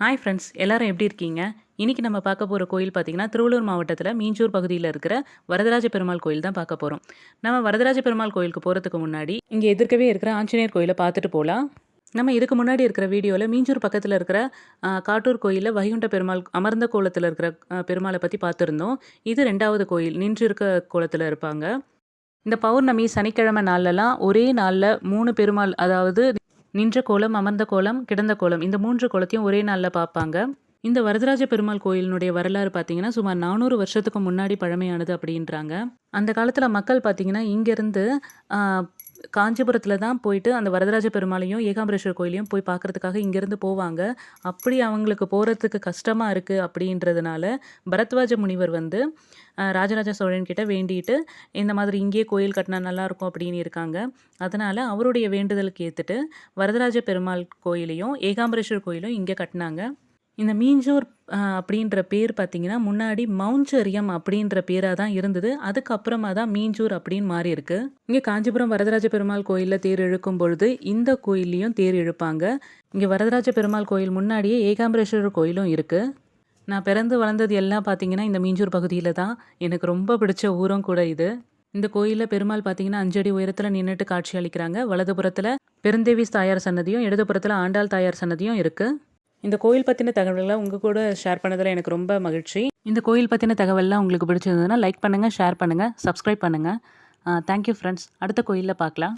Hi friends எல்லாரும் எப்படி இருக்கீங்க? இன்றைக்கி நம்ம பார்க்க போகிற கோயில் பார்த்திங்கன்னா திருவள்ளூர் மாவட்டத்தில் மீஞ்சூர் பகுதியில் இருக்கிற வரதராஜ பெருமாள் கோயில் தான் பார்க்க போகிறோம் நம்ம வரதராஜ பெருமாள் கோயிலுக்கு போகிறதுக்கு முன்னாடி இங்கே எதிர்க்கவே இருக்கிற ஆஞ்சநேயர் கோயிலை பார்த்துட்டு போகலாம் நம்ம இதுக்கு முன்னாடி இருக்கிற வீடியோவில் மீஞ்சூர் பக்கத்தில் இருக்கிற காட்டூர் கோயிலில் வைகுண்ட பெருமாள் அமர்ந்த கோலத்தில் இருக்கிற பெருமாளை பற்றி பார்த்துருந்தோம். இது ரெண்டாவது கோயில் நின்று இருக்க கோலத்தில் இருப்பாங்க. இந்த பௌர்ணமி சனிக்கிழமை நாள்லலாம் ஒரே நாளில் மூணு பெருமாள் அதாவது நின்ற கோலம் அமர்ந்த கோலம் கிடந்த கோலம் இந்த மூன்று கோலத்தையும் ஒரே நாளில் பார்ப்பாங்க இந்த வரதராஜ பெருமாள் கோயிலினுடைய வரலாறு பார்த்தீங்கன்னா சுமார் நானூறு வருஷத்துக்கு முன்னாடி பழமையானது அப்படின்றாங்க. அந்த காலத்தில் மக்கள் பார்த்தீங்கன்னா இங்கேருந்து காஞ்சிபுரத்தில் தான் போயிட்டு அந்த வரதராஜ பெருமாளையும் ஏகாம்பரேஸ்வரர் கோயிலையும் போய் பார்க்குறதுக்காக இங்கேருந்து போவாங்க. அப்படி அவங்களுக்கு போகிறதுக்கு கஷ்டமாக இருக்குது அப்படின்றதுனால பரத்வாஜ முனிவர் வந்து ராஜராஜ சோழன் கிட்ட வேண்டிட்டு இந்த மாதிரி இங்கேயே கோயில் கட்டினா நல்லாயிருக்கும் அப்படின்னு இருக்காங்க. அதனால் அவருடைய வேண்டுதலுக்கு ஏற்றுட்டு வரதராஜ பெருமாள் கோயிலையும் ஏகாம்பரேஸ்வரர் கோயிலும் இங்கே கட்டினாங்க. இந்த மீஞ்சூர் அப்படின்ற பேர் பார்த்தீங்கன்னா முன்னாடி மவுஞ்சரியம் அப்படின்ற பேராக தான் இருந்தது. அதுக்கப்புறமா தான் மீஞ்சூர் அப்படின்னு மாறி இருக்கு இங்கே காஞ்சிபுரம் வரதராஜ பெருமாள் கோயிலில் தேர் இழுக்கும் பொழுது இந்த கோயில்லையும் தேர் இழுப்பாங்க. இங்கே வரதராஜ பெருமாள் கோயில் முன்னாடியே ஏகாம்பரேஸ்வரர் கோயிலும் இருக்குது நான் பிறந்து வளர்ந்தது எல்லாம் பார்த்தீங்கன்னா இந்த மீஞ்சூர் பகுதியில் தான். எனக்கு ரொம்ப பிடிச்ச ஊரும் கூட இது. இந்த கோயிலில் பெருமாள் பார்த்தீங்கன்னா அஞ்சடி உயரத்தில் நின்றுட்டு காட்சி அளிக்கிறாங்க. வலதுபுறத்தில் பெருந்தேவி தாயார் சன்னதியும் இடதுபுறத்தில் ஆண்டாள் தாயார் சன்னதியும் இருக்குது இந்த கோயில் பற்றின தகவல்களை உங்கள் கூட ஷேர் பண்ணதில் எனக்கு ரொம்ப மகிழ்ச்சி. இந்த கோயில் பற்றின தகவல்லாம் உங்களுக்கு பிடிச்சிருந்ததுன்னா லைக் பண்ணுங்கள் ஷேர் பண்ணுங்கள் சப்ஸ்கிரைப் பண்ணுங்கள் தேங்க்யூ ஃப்ரெண்ட்ஸ் அடுத்த கோயிலில் பார்க்கலாம்.